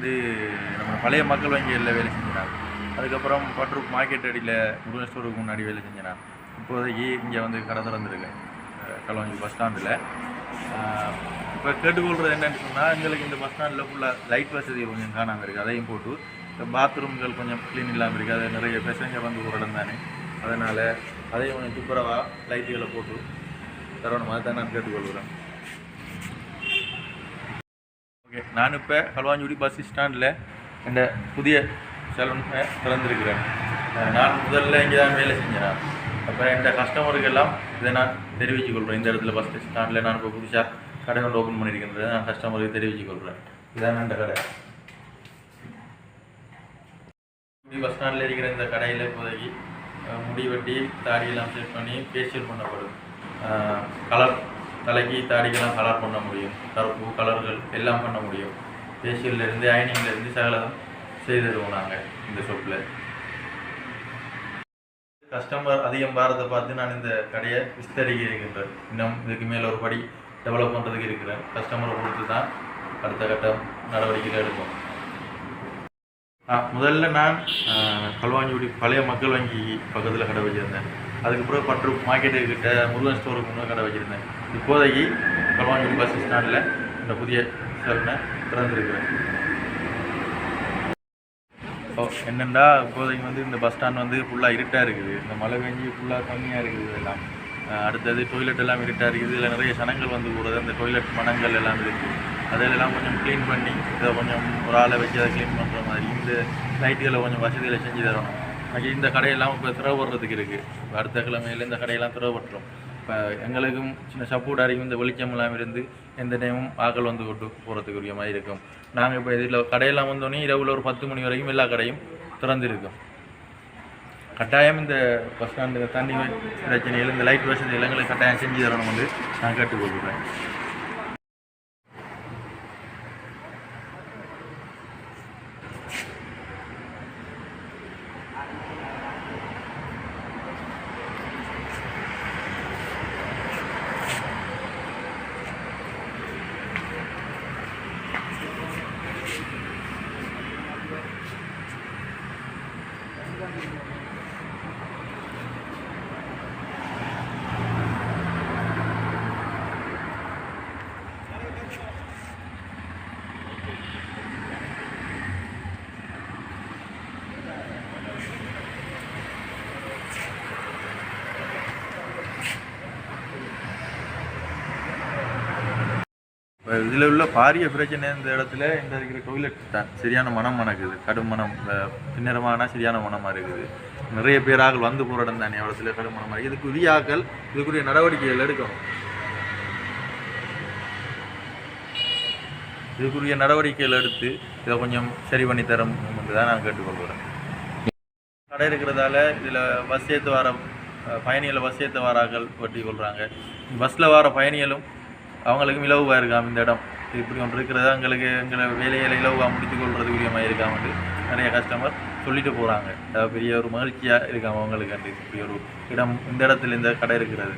வந்து நம்ம பழைய மக்கள் வங்கிகளில் வேலை செஞ்சினார் அதுக்கப்புறம் பட்ரூப் மார்க்கெட் அடியில் முருகன் ஸ்டோருக்கு முன்னாடி வேலை செஞ்சினார் இப்போதைக்கு இங்கே வந்து கடை திறந்துருக்கேன் கலவஞ்சி பஸ் ஸ்டாண்டில். இப்போ கேட்டுக்கொள்கிறது என்னன்னு சொன்னால் எங்களுக்கு இந்த பஸ் ஸ்டாண்டில் ஃபுல்லாக லைட் வசதி கொஞ்சம் காணாமல் இருக்குது அதையும் போட்டு இப்போ பாத்ரூம்கள் கொஞ்சம் க்ளீன் இல்லாமல் இருக்குது அது நிறைய பேசஞ்சர் வந்து ஒரு இடம் தானே. அதனால் அதையும் கொஞ்சம் துப்புரவாக லைட்டுகளை போட்டு தரணும். அதை தான் நான் கேட்டுக்கொள்கிறேன். ஓகே நான் இப்போ கல்வாஞ்சுடி பஸ் ஸ்டாண்டில் இந்த புதிய சலூனை திறந்திருக்கிறேன். நான் முதல்ல இங்கே தான் வேலை செஞ்சேன்? அப்போ இந்த கஸ்டமருக்கெல்லாம் இதை நான் தெரிவித்துக் கொள்கிறேன் இந்த இடத்துல பஸ் ஸ்டாண்டில் நான் இப்போ புதுசாக கடை ஒன்று ஓப்பன் பண்ணியிருக்கின்றதை நான் கஸ்டமருக்கு தெரிவித்துக் கொள்கிறேன் இதான் இந்த கடை. பஸ் ஸ்டாண்டில் இருக்கிற இந்த கடையில் இப்போதைக்கு முடி வெட்டி தாடியெல்லாம் செட் பண்ணி ஃபேஷியல் பண்ணப்படும். கலர் தலைக்கு தாடிக்கெல்லாம் கலர் பண்ண முடியும். கருப்பு கலர்கள் எல்லாம் பண்ண முடியும். ஃபேஷியல்லேருந்து அயனிங்லேருந்து சகலம் செய்து தருவோம் நாங்கள் இந்த ஷாப்பில் கஸ்டமர் அதிகம் பாரத்தை பார்த்து நான் இந்த கடையை விஸ்தரிக்க இருக்கின்றேன் இன்னும் இதுக்கு மேலே ஒரு படி டெவலப் பண்ணுறதுக்கு இருக்கிறேன். கஸ்டமரை கொடுத்து தான் அடுத்த கட்டம் நடவடிக்கையில் எடுக்கும் முதல்ல நான் ஆ, பழைய மக்கள் வங்கி பக்கத்தில் கடை வச்சுருந்தேன். அதுக்கப்புறம் பிறகு பற்று மார்க்கெட்டு கிட்ட முருகன் ஸ்டோருக்கு முன்னே கடை வச்சுருந்தேன். இப்போதைக்கு களுவாஞ்சிக்குடி பஸ் ஸ்டாண்டில் இந்த புதிய சலனை திறந்துருக்கிறேன். இப்போ என்னென்னா இப்போதைக்கு வந்து இந்த பஸ் ஸ்டாண்ட் வந்து ஃபுல்லாக இருட்டாக இருக்குது. இந்த மழை பெஞ்சு ஃபுல்லாக கம்மியாக இருக்குது இதெல்லாம். அடுத்தது டொய்லெட் எல்லாம் இருட்டாக இருக்குது. இதில் நிறைய சனங்கள் வந்து போகிறது அந்த டொய்லெட் மனங்கள் எல்லாம் இருக்குது அதெல்லாம் கொஞ்சம் க்ளீன் பண்ணி இதை கொஞ்சம் ஒரு ஆளை வச்சு அதை க்ளீன் பண்ணுற மாதிரி இந்த லைட்டுகளை கொஞ்சம் வசதிகளை செஞ்சு தரணும். அங்கே இந்த கடையெல்லாம் இப்போ திறவுறதுக்கு இருக்குது அடுத்த கிழமையில இந்த கடையெல்லாம் திறவுபட்டுரும் இப்போ எங்களுக்கும் சின்ன சப்போர்ட் அறிக்கும் இந்த வெளிச்சம் இருந்து எந்த டைமும் ஆக்கள் வந்து கொண்டு போகிறதுக்குரிய மாதிரி இருக்கும். நாங்கள் இப்போ இதில் கடையெல்லாம் வந்தோடனே இரவில் ஒரு பத்து மணி வரைக்கும் எல்லா கடையும் திறந்திருக்கும். கட்டாயம் இந்த பஸ் ஸ்டாண்டு தண்ணி பிரச்சனையில் இந்த லைட் வசதி எங்களுக்கு கட்டாயம் செஞ்சு தரணும் வந்து நான் கேட்டுக்கொள்கிறேன். இப்போ இதில் உள்ள பாரிய பிரச்சனை இந்த இடத்துல இந்த இருக்கிற டொய்லெட் தான் சரியான மனம் மணக்குது. கடும் மனம் பின்னரமான சரியான மனமாக இருக்குது நிறைய பேராக வந்து போகிற இடம் தானே இடத்துல கடும் மனமாக இருக்குது இதுக்குரிய ஆக்கள் இதுக்குரிய நடவடிக்கைகள் எடுக்கணும். இதுக்குரிய நடவடிக்கைகள் எடுத்து இதை கொஞ்சம் சரி பண்ணி தரும் என்று தான் நான் கேட்டுக்கொள்கிறேன். கடை இருக்கிறதால இதில் பஸ் ஏற்று வர பயணிகளை பஸ் ஏற்று வராக்கள் வெட்டி கொள்கிறாங்க பஸ்ஸில் வர பயணிகளும் அவங்களுக்கும் இலவுவாக இருக்காம் இந்த இடம். இது இப்படி ஒன்று இருக்கிறதா எங்களுக்கு எங்களை வேலையில் இலவாக முடித்து கொள்றது உரியமாக இருக்காம நிறைய கஸ்டமர் சொல்லிட்டு போகிறாங்க பெரிய ஒரு மகிழ்ச்சியாக இருக்காம அவங்களுக்கு இப்படி ஒரு இடம் இந்த இடத்துல இந்த கடை இருக்கிறது.